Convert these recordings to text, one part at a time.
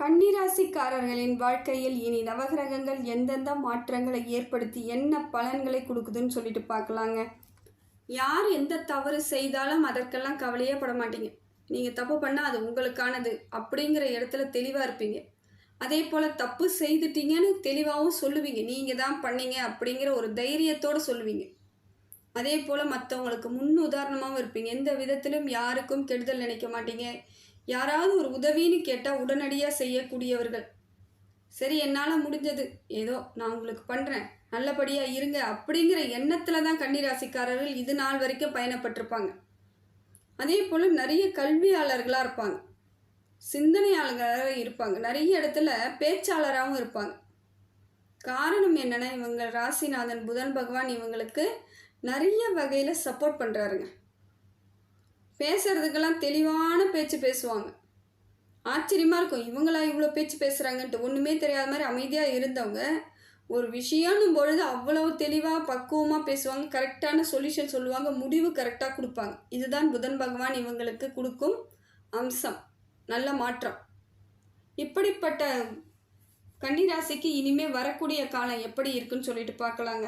கன்னிராசிக்காரர்களின் வாழ்க்கையில் இனி நவகிரகங்கள் எந்தெந்த மாற்றங்களை ஏற்படுத்தி என்ன பலன்களை கொடுக்குதுன்னு சொல்லிட்டு பார்க்கலாங்க. யார் எந்த தவறு செய்தாலும் அதற்கெல்லாம் கவலையே பட மாட்டீங்க. நீங்கள் தப்பு பண்ணால் அது உங்களுக்கானது அப்படிங்கிற இடத்துல தெளிவாக இருப்பீங்க. அதே போல் தப்பு செய்துட்டீங்கன்னு தெளிவாகவும் சொல்லுவீங்க. நீங்கள் தான் பண்ணீங்க அப்படிங்கிற ஒரு தைரியத்தோடு சொல்லுவீங்க. அதே போல் மற்றவங்களுக்கு முன் உதாரணமாகவும் இருப்பீங்க. எந்த விதத்திலும் யாருக்கும் கெடுதல் நினைக்க மாட்டீங்க. யாராவது ஒரு உதவின்னு கேட்டால் உடனடியாக செய்யக்கூடியவர்கள். சரி என்னால் முடிஞ்சது. ஏதோ நான் உங்களுக்கு பண்ணுறேன் நல்லபடியாக இருங்க அப்படிங்கிற எண்ணத்தில் தான் கன்னிராசிக்காரர்கள் இது நாள் வரைக்கும் பயணப்பட்டிருப்பாங்க. அதே போல் நிறைய கல்வியாளர்களாக இருப்பாங்க. சிந்தனையாளர்களாக இருப்பாங்க. நிறைய இடத்துல பேச்சாளராகவும் இருப்பாங்க. காரணம் என்னென்னா இவங்க ராசிநாதன் புதன் பகவான் இவங்களுக்கு நிறைய வகையில் சப்போர்ட் பண்ணுறாருங்க பேசுறதுக்கெல்லாம் தெளிவான பேச்சு பேசுவாங்க. ஆச்சரியமாக இருக்கும். இவங்களா இவ்வளோ பேச்சு பேசுகிறாங்கன்ட்டு ஒன்றுமே தெரியாத மாதிரி அமைதியாக இருந்தவங்க ஒரு விஷயம்னும் பொழுது அவ்வளவு தெளிவாக பக்குவமாக பேசுவாங்க. கரெக்டான சொல்யூஷன் சொல்லுவாங்க. முடிவு கரெக்டாக கொடுப்பாங்க. இதுதான் புதன் பகவான் இவங்களுக்கு கொடுக்கும் அம்சம். நல்ல மாற்றம். இப்படிப்பட்ட கன்னிராசிக்கு இனிமே வரக்கூடிய காலம் எப்படி இருக்குன்னு சொல்லிட்டு பார்க்கலாங்க.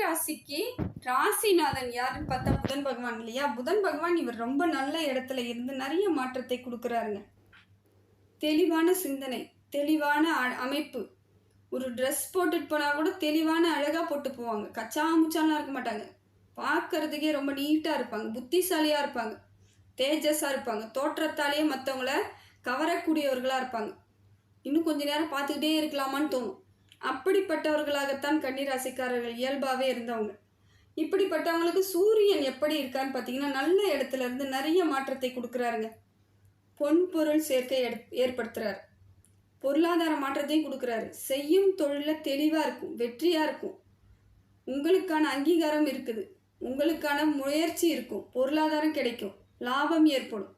ராசிக்கு ராசிநாதன் யாருன்னு பார்த்தா புதன் பகவான் இல்லையா? புதன் பகவான் இவர் ரொம்ப நல்ல இடத்துல இருந்து நிறைய மாற்றத்தை கொடுக்குறாருங்க. தெளிவான சிந்தனை தெளிவான அ- அமைப்பு. ஒரு ட்ரெஸ் போட்டுட்டு போனால் கூட தெளிவான அழகாக போட்டு போவாங்க. கச்சா முச்சாலாம் இருக்க மாட்டாங்க. பார்க்கறதுக்கே ரொம்ப நீட்டாக இருப்பாங்க. புத்திசாலியாக இருப்பாங்க. தேஜஸாக இருப்பாங்க. தோற்றத்தாலேயே மற்றவங்கள கவரக்கூடியவர்களாக இருப்பாங்க. இன்னும் கொஞ்ச நேரம் பார்த்துக்கிட்டே இருக்கலாமான்னு தோணும். அப்படிப்பட்டவர்களாகத்தான் கன்னிராசிக்காரர்கள் இயல்பாகவே இருந்தவங்க. இப்படிப்பட்டவங்களுக்கு சூரியன் எப்படி இருக்கான்னு பார்த்தீங்கன்னா நல்ல இடத்துல இருந்து நிறைய மாற்றத்தை கொடுக்குறாருங்க. பொன் பொருள் சேர்க்கை எடு- ஏற்படுத்துறாரு. பொருளாதார மாற்றத்தையும் கொடுக்குறாரு. செய்யும் தொழிலில் தெளிவாக இருக்கும் வெற்றியாக இருக்கும். உங்களுக்கான அங்கீகாரம் இருக்குது. உங்களுக்கான முயற்சி இருக்கும். பொருளாதாரம் கிடைக்கும். லாபம் ஏற்படும்.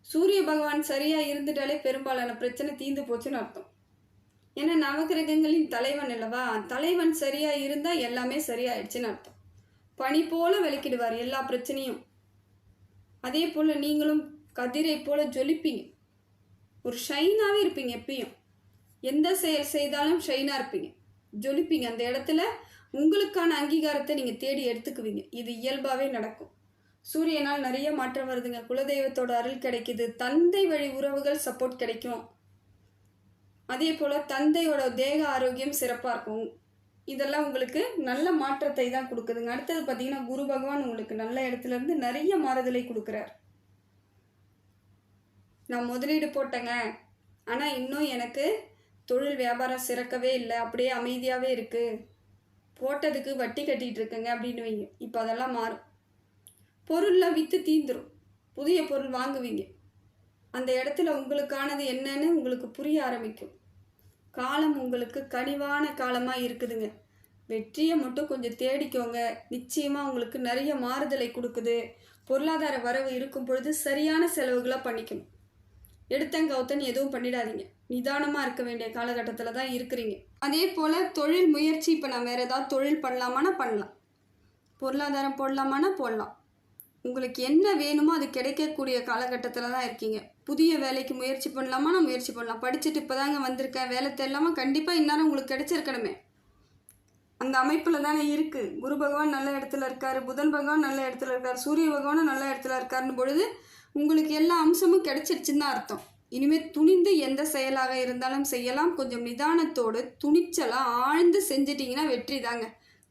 சூரிய பகவான் சரியாக இருந்துட்டாலே பெரும்பாலான பிரச்சனை தீந்து போச்சுன்னு அர்த்தம். ஏன்னா நவகிரகங்களின் தலைவன் அல்லவா? தலைவன் சரியாக இருந்தால் எல்லாமே சரியாயிடுச்சுன்னு அர்த்தம். பனி போல விளக்கிடுவார் எல்லா பிரச்சனையும். அதே போல் நீங்களும் கதிரை போல ஜொலிப்பீங்க. ஒரு ஷைனாகவே இருப்பீங்க எப்பயும். எந்த செயல் செய்தாலும் ஷைனாக இருப்பீங்க. ஜொலிப்பீங்க. அந்த இடத்துல உங்களுக்கான அங்கீகாரத்தை நீங்கள் தேடி எடுத்துக்குவீங்க. இது இயல்பாகவே நடக்கும். சூரியனால் நிறைய மாற்றம் வருதுங்க. குலதெய்வத்தோட அருள் கிடைக்குது. தந்தை வழி உறவுகள் சப்போர்ட் கிடைக்கும். அதே போல் தந்தையோட தேக ஆரோக்கியம் சிறப்பாக இருக்கும். இதெல்லாம் உங்களுக்கு நல்ல மாற்றத்தை தான் கொடுக்குதுங்க. அடுத்தது பார்த்தீங்கன்னா குரு பகவான் உங்களுக்கு நல்ல இடத்துலேருந்து நிறைய மாறுதலை கொடுக்குறார். நான் முதலீடு போட்டேங்க. ஆனால் இன்னும் எனக்கு தொழில் வியாபாரம் சிறக்கவே இல்லை. அப்படியே அமைதியாகவே இருக்குது போட்டதுக்கு வட்டி கட்டிகிட்டு இருக்குங்க அப்படின்னு வைங்க இப்போ அதெல்லாம் மாறும். பொருள்லாம் விற்று தீந்துடும் புதிய பொருள் வாங்குவீங்க. அந்த இடத்துல உங்களுக்கானது என்னன்னு உங்களுக்கு புரிய ஆரம்பிக்கும். காலம் உங்களுக்கு கனிவான காலமாக இருக்குதுங்க. வெற்றியை மட்டும் கொஞ்சம் தேடிக்கோங்க. நிச்சயமாக உங்களுக்கு நிறைய மாறுதலை கொடுக்குது. பொருளாதார வரவு இருக்கும் பொழுது சரியான செலவுகளாக பண்ணிக்கணும். எடுத்தங்கவுத்தன் எதுவும் பண்ணிடாதீங்க. நிதானமாக இருக்க வேண்டிய காலகட்டத்தில் தான் இருக்கிறீங்க. அதே போல் தொழில் முயற்சி இப்போ நான் வேறு ஏதாவது தொழில் பண்ணலாமான்னா பண்ணலாம். பொருளாதாரம் போடலாமான்னா போடலாம். உங்களுக்கு என்ன வேணுமோ அது கிடைக்கக்கூடிய காலகட்டத்தில் தான் இருக்கீங்க. புதிய வேலைக்கு முயற்சி பண்ணலாமா? நான் முயற்சி பண்ணலாம். படிச்சுட்டு இப்போ தாங்க வந்திருக்கேன். வேலை தெரியலாமா கண்டிப்பாக இந்நேரம் உங்களுக்கு கிடச்சிருக்கணுமே. அந்த அமைப்பில் தானே இருக்குது குரு பகவான் நல்ல இடத்துல இருக்கார். புதன் பகவான் நல்ல இடத்துல இருக்கார். சூரிய பகவானும் நல்ல இடத்துல இருக்காருன்னு பொழுது உங்களுக்கு எல்லா அம்சமும் கிடைச்சிருச்சுன்னு தான் அர்த்தம். இனிமேல் துணிந்து எந்த செயலாக இருந்தாலும் செய்யலாம். கொஞ்சம் நிதானத்தோடு துணிச்சலாக ஆழ்ந்து செஞ்சிட்டிங்கன்னா வெற்றி தாங்க.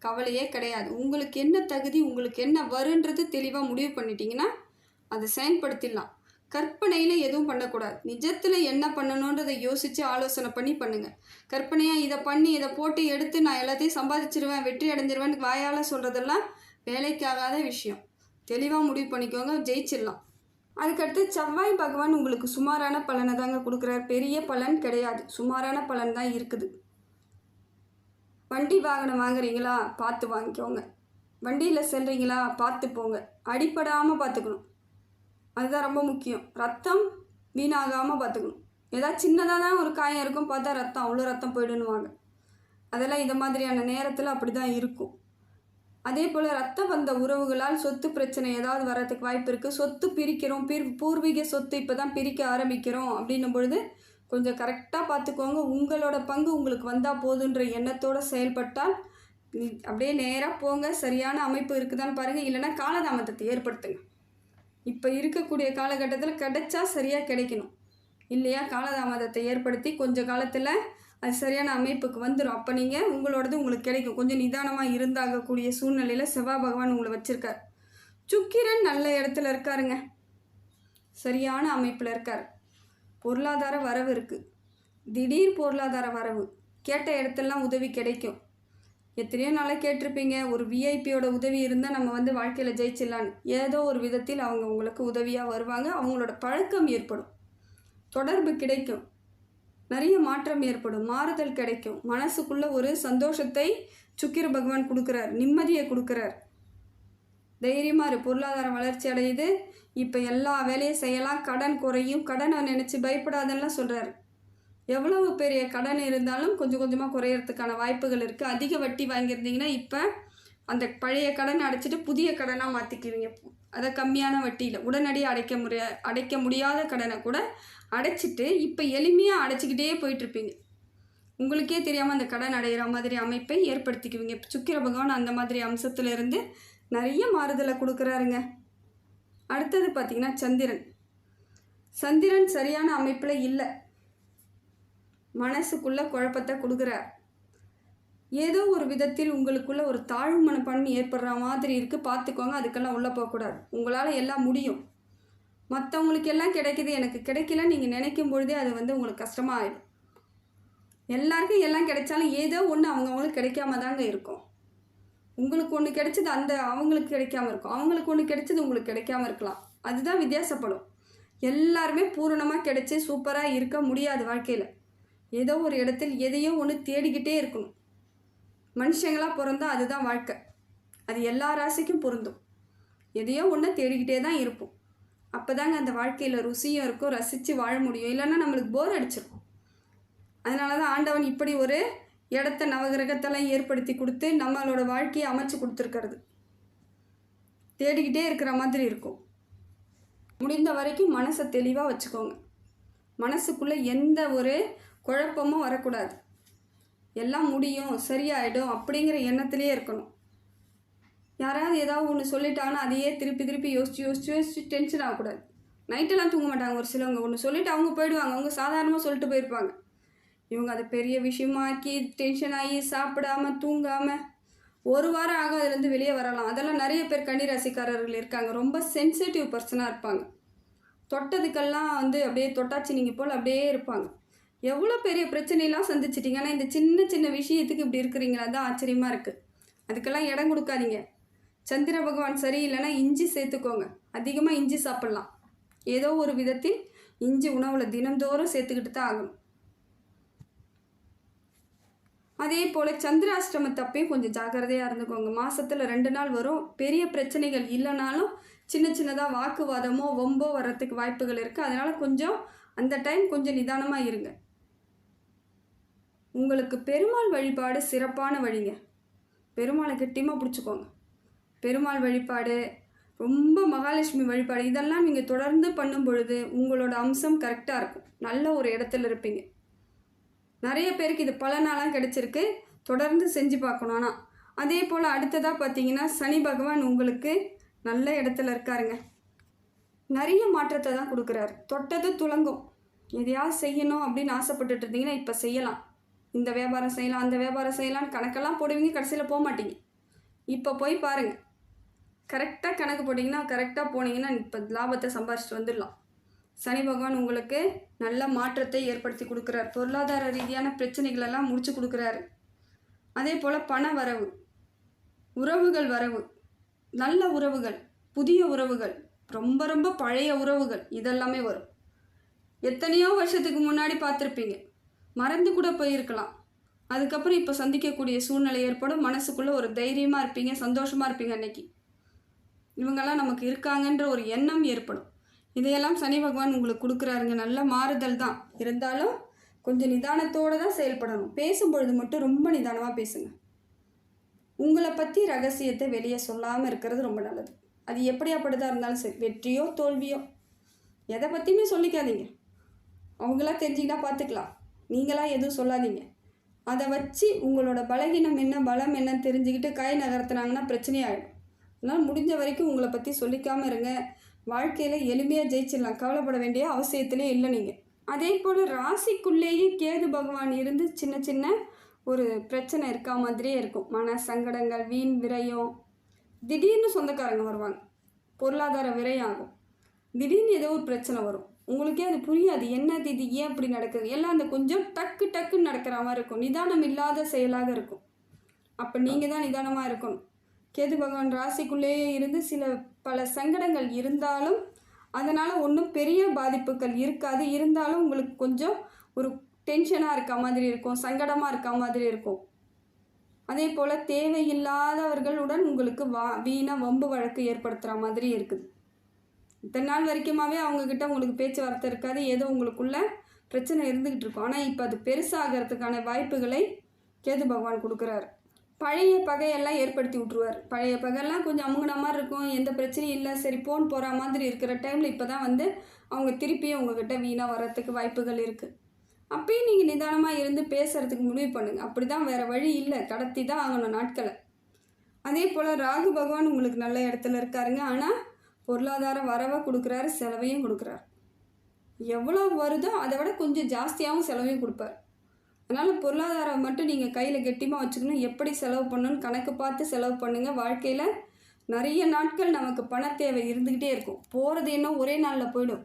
கவலையே கிடையாது. உங்களுக்கு என்ன தகுதி உங்களுக்கு என்ன வருன்றது தெளிவாக முடிவு பண்ணிட்டீங்கன்னா அதை செயல்படுத்திடலாம். கற்பனையில் எதுவும் பண்ணக்கூடாது. நிஜத்தில் என்ன பண்ணணுன்றதை யோசித்து ஆலோசனை பண்ணி பண்ணுங்கள் கற்பனையாக இதை பண்ணி இதை போட்டு எடுத்து நான் எல்லாத்தையும் சம்பாதிச்சிருவேன் வெற்றி அடைஞ்சிருவேன் வாயால் சொல்கிறதெல்லாம் வேலைக்காகாத விஷயம். தெளிவாக முடிவு பண்ணிக்கோங்க ஜெயிச்சிடலாம். அதுக்கடுத்து செவ்வாய் பகவான் உங்களுக்கு சுமாரான பலனை தாங்க கொடுக்குறாரு. பெரிய பலன் கிடையாது. சுமாரான பலன் தான் இருக்குது. வண்டி வாகனம் வாங்குறீங்களா? பார்த்து வாங்கிக்கோங்க. வண்டியில் செல்கிறீங்களா பார்த்து போங்க. அடிப்படாமல் பார்த்துக்கணும். அதுதான் ரொம்ப முக்கியம். ரத்தம் வீணாகாமல் பார்த்துக்கணும் ஏதாவது சின்னதாக தான் ஒரு காயம் இருக்கும் பார்த்தா ரத்தம் அவ்வளோ ரத்தம் போயிடுன்னுவாங்க அதெல்லாம் இந்த மாதிரியான நேரத்தில் அப்படி தான் இருக்கும். அதே போல் ரத்த வந்த உறவுகளால் சொத்து பிரச்சனை ஏதாவது வர்றதுக்கு வாய்ப்பு இருக்குது சொத்து பிரிக்கிறோம். பிர் பூர்வீக சொத்து இப்போ தான் பிரிக்க ஆரம்பிக்கிறோம் அப்படின்னும் பொழுது கொஞ்சம் கரெக்டாக பார்த்துக்கோங்க உங்களோட பங்கு உங்களுக்கு வந்தால் போதுன்ற எண்ணத்தோடு செயல்பட்டால் அப்படியே நேராக போங்க. சரியான அமைப்பு இருக்குதான்னு பாருங்கள் இல்லைன்னா காலதாமதத்தை ஏற்படுத்துங்க. இப்போ இருக்கக்கூடிய காலகட்டத்தில் கிடைச்சா சரியாக கிடைக்கணும். இல்லையா? காலதாமதத்தை ஏற்படுத்தி கொஞ்ச காலத்தில் அது சரியான அமைப்புக்கு வந்துடும் அப்போ நீங்கள் உங்களோடது உங்களுக்கு கிடைக்கும். கொஞ்சம் நிதானமாக இருந்தாகக்கூடிய சூழ்நிலையில் செவ்வாய் பகவான் உங்களை வச்சுருக்கார். சுக்கிரன் நல்ல இடத்துல இருக்காருங்க. சரியான அமைப்பில் இருக்கார். பொருளாதார வரவு இருக்குது திடீர் பொருளாதார வரவு. கேட்ட இடத்துலலாம் உதவி கிடைக்கும். எத்தனையோ நாளாக கேட்டிருப்பீங்க ஒரு விஐபியோட உதவி இருந்தால் நம்ம வந்து வாழ்க்கையில் ஜெயிச்சிடலான்னு ஏதோ ஒரு விதத்தில் அவங்க உங்களுக்கு உதவியாக வருவாங்க அவங்களோட பழக்கம் ஏற்படும். தொடர்பு கிடைக்கும். நிறைய மாற்றம் ஏற்படும் மாறுதல் கிடைக்கும். மனசுக்குள்ளே ஒரு சந்தோஷத்தை சுக்கிர பகவான் கொடுக்குறார் நிம்மதியை கொடுக்குறார். தைரியமாக இரு பொருளாதாரம் வளர்ச்சி அடையுது. இப்போ எல்லா வேலையும் செய்யலாம் கடன் குறையும். கடனை நினச்சி பயப்படாதெல்லாம் சொல்கிறாரு எவ்வளவு பெரிய கடன் இருந்தாலும் கொஞ்சம் கொஞ்சமாக குறையறதுக்கான வாய்ப்புகள் இருக்குது அதிக வட்டி வாங்கியிருந்தீங்கன்னா இப்போ அந்த பழைய கடனை அடைச்சிட்டு புதிய கடனாக மாற்றிக்குவீங்க அதை கம்மியான வட்டியில் உடனடியாக அடைக்க முடிய அடைக்க முடியாத கடனை கூட அடைச்சிட்டு இப்போ எளிமையாக அடைச்சிக்கிட்டே போயிட்டுருப்பீங்க. உங்களுக்கே தெரியாமல் அந்த கடன் அடைகிற மாதிரி அமைப்பை ஏற்படுத்திக்குவீங்க. சுக்கிர பகவான் அந்த மாதிரி அம்சத்துலேருந்து நிறைய மாறுதலை கொடுக்குறாருங்க. அடுத்தது பார்த்திங்கன்னா சந்திரன். சந்திரன் சரியான அமைப்பில் இல்லை. மனசுக்குள்ள குழப்பத்தை கொடுக்குறார். ஏதோ ஒரு விதத்தில் உங்களுக்குள்ள ஒரு தாழ்வு மனப்பான்மை ஏற்படுற மாதிரி இருக்குது பார்த்துக்கோங்க அதுக்கெல்லாம் உள்ளே போகக்கூடாது உங்களால் எல்லாம் முடியும். மற்றவங்களுக்கு எல்லாம் கிடைக்குது. எனக்கு கிடைக்கல நீங்கள் நினைக்கும் பொழுதே அது வந்து உங்களுக்கு கஷ்டமாக ஆகிடும் எல்லாருக்கும் எல்லாம் கிடைச்சாலும் ஏதோ ஒன்று அவங்கவுங்களுக்கு கிடைக்காம தாங்க இருக்கும். உங்களுக்கு ஒன்று கிடைச்சது அந்த அவங்களுக்கு கிடைக்காம இருக்கும். அவங்களுக்கு ஒன்று கிடைச்சது உங்களுக்கு கிடைக்காம இருக்கலாம். அதுதான் வித்தியாசப்படும். எல்லாருமே பூரணமாக கிடைச்சி சூப்பராக இருக்க முடியாது வாழ்க்கையில். ஏதோ ஒரு இடத்தில் எதையோ ஒன்று தேடிக்கிட்டே இருக்கணும். மனுஷங்களாக பிறந்தால் அதுதான் வாழ்க்கை. அது எல்லா ராசிக்கும் பொருந்தும். எதையோ ஒன்று தேடிக்கிட்டே தான் இருப்போம். அப்போ தாங்க அந்த வாழ்க்கையில் ருசியும் இருக்கும் ரசித்து வாழ முடியும். இல்லைன்னா நம்மளுக்கு போர் அடிச்சிடும் அதனால தான் ஆண்டவன் இப்படி ஒரு இடத்த நவகிரகத்தெல்லாம் ஏற்படுத்தி கொடுத்து நம்மளோட வாழ்க்கையை அமைச்சு கொடுத்துருக்கிறது. தேடிக்கிட்டே இருக்கிற மாதிரி இருக்கும். முடிந்த வரைக்கும் மனசை தெளிவாக வச்சுக்கோங்க. மனசுக்குள்ளே எந்த ஒரு குழப்பமும் வரக்கூடாது. எல்லாம் முடியும் சரியாயிடும் அப்படிங்கிற எண்ணத்துலேயே இருக்கணும். யாராவது ஏதாவது ஒன்று சொல்லிட்டாங்கன்னா அதையே திருப்பி திருப்பி யோசிச்சு யோசிச்சு யோசிச்சு டென்ஷன் ஆகக்கூடாது. நைட்டெல்லாம் தூங்க மாட்டாங்க ஒரு சிலவங்க. ஒன்று சொல்லிட்டு அவங்க போயிடுவாங்க. அவங்க சாதாரணமாக சொல்லிட்டு போயிருப்பாங்க. இவங்க அதை பெரிய விஷயமாக்கி டென்ஷன் ஆகி சாப்பிடாம தூங்காமல் ஒரு வாரம் ஆக அதுலேருந்து வெளியே வரலாம். அதெல்லாம் நிறைய பேர் கன்னிராசிக்காரர்கள் இருக்காங்க. ரொம்ப சென்சிட்டிவ் பர்சனாக இருப்பாங்க. தொட்டதுக்கெல்லாம் வந்து அப்படியே தொட்டாச்சு நீங்கள் போல் அப்படியே இருப்பாங்க. எவ்வளோ பெரிய பிரச்சனையெல்லாம் சந்திச்சிட்டீங்க? ஆனால் இந்த சின்ன சின்ன விஷயத்துக்கு இப்படி இருக்கிறீங்களா? தான் ஆச்சரியமாக இருக்குது அதுக்கெல்லாம் இடம் கொடுக்காதீங்க. சந்திர பகவான் சரியில்லைன்னா இஞ்சி சேர்த்துக்கோங்க. அதிகமாக இஞ்சி சாப்பிட்லாம். ஏதோ ஒரு விதத்தில் இஞ்சி உணவில் தினந்தோறும் சேர்த்துக்கிட்டு தான் ஆகணும். அதே போல் சந்திராஷ்டமத்தப்பையும் கொஞ்சம் ஜாக்கிரதையாக இருந்துக்கோங்க. மாதத்தில் ரெண்டு நாள் வரும். பெரிய பிரச்சனைகள் இல்லைனாலும் சின்ன சின்னதாக வாக்குவாதமோ வம்போ வர்றதுக்கு வாய்ப்புகள் இருக்குது அதனால் கொஞ்சம் அந்த டைம் கொஞ்சம் நிதானமாக இருங்க. உங்களுக்கு பெருமாள் வழிபாடு சிறப்பான வழிங்க. பெருமாளை கெட்டியமாக பிடிச்சிக்கோங்க. பெருமாள் வழிபாடு ரொம்ப மகாலட்சுமி வழிபாடு இதெல்லாம் நீங்கள் தொடர்ந்து பண்ணும் பொழுது உங்களோட அம்சம் கரெக்டாக இருக்கும். நல்ல ஒரு இடத்துல இருப்பீங்க. நிறைய பேருக்கு இது பல நாளாக கிடச்சிருக்கு. தொடர்ந்து செஞ்சு பார்க்கணும். ஆனால் அதே போல் அடுத்ததாக பார்த்தீங்கன்னா சனி பகவான் உங்களுக்கு நல்ல இடத்துல இருக்காருங்க. நிறைய மாற்றத்தை தான் கொடுக்குறாரு. தொட்டது துலங்கும் எதையாவது செய்யணும் அப்படின்னு ஆசைப்பட்டுட்டு இருந்தீங்கன்னா இப்போ செய்யலாம். இந்த வியாபாரம் செய்யலாம் அந்த வியாபாரம் செய்யலாம்னு கணக்கெல்லாம் போடுவீங்க கடைசியில் போக மாட்டீங்க. இப்போ போய் பாருங்கள் கரெக்டாக கணக்கு போட்டிங்கன்னா கரெக்டாக போனீங்கன்னா இப்போ லாபத்தை சம்பாரிச்சிட்டு வந்துடலாம். சனி பகவான் உங்களுக்கு நல்ல மாற்றத்தை ஏற்படுத்தி கொடுக்குறார். பொருளாதார ரீதியான பிரச்சனைகளெல்லாம் முடிச்சு கொடுக்குறாரு. அதே போல் பண வரவு உறவுகள் வரவு நல்ல உறவுகள் புதிய உறவுகள் ரொம்ப ரொம்ப பழைய உறவுகள் இதெல்லாமே வரும். எத்தனையோ வருஷத்துக்கு முன்னாடி பார்த்துருப்பீங்க. மறந்து கூட போயிருக்கலாம். அதுக்கப்புறம் இப்போ சந்திக்கக்கூடிய சூழ்நிலை ஏற்படும். மனசுக்குள்ளே ஒரு தைரியமாக இருப்பீங்க சந்தோஷமாக இருப்பீங்க அன்னைக்கு. இவங்கெல்லாம் நமக்கு இருக்காங்கன்ற ஒரு எண்ணம் ஏற்படும். இதையெல்லாம் சனி பகவான் உங்களுக்கு கொடுக்குறாருங்க. நல்ல மாறுதல் தான். இருந்தாலும் கொஞ்சம் நிதானத்தோடு தான் செயல்படணும். பேசும்பொழுது மட்டும் ரொம்ப நிதானமாக பேசுங்க. உங்களை பற்றி ரகசியத்தை வெளியே சொல்லாமல் இருக்கிறது ரொம்ப நல்லது. அது எப்படியாப்பட்டதாக இருந்தாலும் சரி. வெற்றியோ தோல்வியோ எதை பற்றியுமே சொல்லிக்காதீங்க. அவங்களா தெரிஞ்சிங்கன்னா பார்த்துக்கலாம் நீங்களாக எதுவும் சொல்லாதீங்க. அதை வச்சு உங்களோட பலகீனம் என்ன பலம் என்னன்னு தெரிஞ்சுக்கிட்டு கை நகர்த்துனாங்கன்னா பிரச்சனையாயிடும். அதனால் முடிஞ்ச வரைக்கும் உங்களை பற்றி சொல்லிக்காமல் இருங்க. வாழ்க்கையில் எளிமையாக ஜெயிச்சிடலாம். கவலைப்பட வேண்டிய அவசியத்திலே இல்லை நீங்கள் அதே போல் ராசிக்குள்ளேயே கேது பகவான் இருந்து சின்ன சின்ன ஒரு பிரச்சனை இருக்கா மாதிரியே இருக்கும். மன சங்கடங்கள் வீண் விரயம். திடீர்னு சொந்தக்காரங்க வருவாங்க. பொருளாதார விரயம் ஆகும். திடீர்னு ஏதோ ஒரு பிரச்சனை வரும். உங்களுக்கே அது புரியாது. என்னது இது ஏன் அப்படி நடக்குது? எல்லாம் அந்த கொஞ்சம் டக்கு டக்குன்னு நடக்கிற மாதிரி இருக்கும். நிதானம் இல்லாத செயலாக இருக்கும். அப்போ நீங்கள் தான் நிதானமாக இருக்கணும். கேது பகவான் ராசிக்குள்ளேயே இருந்து சில பல சங்கடங்கள் இருந்தாலும் அதனால் ஒன்றும் பெரிய பாதிப்புகள் இருக்காது. இருந்தாலும் உங்களுக்கு கொஞ்சம் ஒரு டென்ஷனாக இருக்க மாதிரி இருக்கும். சங்கடமாக இருக்க மாதிரி இருக்கும். அதே போல் தேவையில்லாதவர்களுடன் உங்களுக்கு வா வீணாக வம்பு வழக்கு ஏற்படுத்துகிற மாதிரி இருக்குது. இத்தனை நாள் வரைக்குமாவே அவங்கக்கிட்ட உங்களுக்கு பேச்சுவார்த்தை இருக்காது ஏதோ உங்களுக்குள்ள பிரச்சனை இருந்துக்கிட்டு இருக்கும். ஆனால் இப்போ அது பெருசாகிறதுக்கான வாய்ப்புகளை கேது பகவான் கொடுக்குறாரு. பழைய பகையெல்லாம் ஏற்படுத்தி விட்ருவார் பழைய பகையெல்லாம் கொஞ்சம் அமுங்கின மாதிரி இருக்கும். எந்த பிரச்சனையும் இல்லை. சரி போன் போகிற மாதிரி இருக்கிற டைமில் இப்போ தான் வந்து அவங்க திருப்பியும் உங்ககிட்ட வீணாக வர்றதுக்கு வாய்ப்புகள் இருக்குது அப்பயும் நீங்கள் நிதானமாக இருந்து பேசுகிறதுக்கு முடிவு பண்ணுங்கள் அப்படி தான் வேறு வழி இல்லை. கடத்தி தான் ஆகணும் நாட்களை. அதே போல் ராகு பகவான் உங்களுக்கு நல்ல இடத்துல இருக்காருங்க. ஆனால் பொருளாதார வரவை கொடுக்குறாரு செலவையும் கொடுக்குறாரு. எவ்வளோ வருதோ அதை விட கொஞ்சம் ஜாஸ்தியாகவும் செலவையும் கொடுப்பார். அதனால் பொருளாதாரம் மட்டும் நீங்கள் கையில் கெட்டியமாக வச்சுக்கணும். எப்படி செலவு பண்ணணும்னு கணக்கு பார்த்து செலவு பண்ணுங்கள் வாழ்க்கையில் நிறைய நாட்கள் நமக்கு பண தேவை இருந்துக்கிட்டே இருக்கும். போகிறது என்ன ஒரே நாளில் போயிடும்.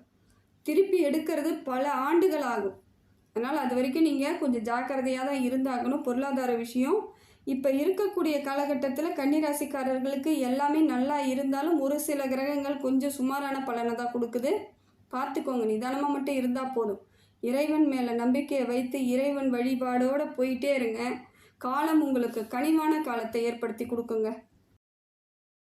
திருப்பி எடுக்கிறது பல ஆண்டுகள் ஆகும். அதனால் அது வரைக்கும் நீங்கள் கொஞ்சம் ஜாக்கிரதையாக தான் இருந்தாகணும். பொருளாதார விஷயம் இப்போ இருக்கக்கூடிய காலகட்டத்தில் கன்னிராசிக்காரர்களுக்கு எல்லாமே நல்லா இருந்தாலும் ஒரு சில கிரகங்கள் கொஞ்சம் சுமாரான பலனை தான் கொடுக்குது. பார்த்துக்கோங்க நிதானமாக மட்டும் இருந்தால் போதும். இறைவன் மேலே நம்பிக்கையை வைத்து இறைவன் வழிபாடோடு போயிட்டே இருங்க. காலம் உங்களுக்கு கனிவான காலத்தை ஏற்படுத்தி கொடுக்குங்க.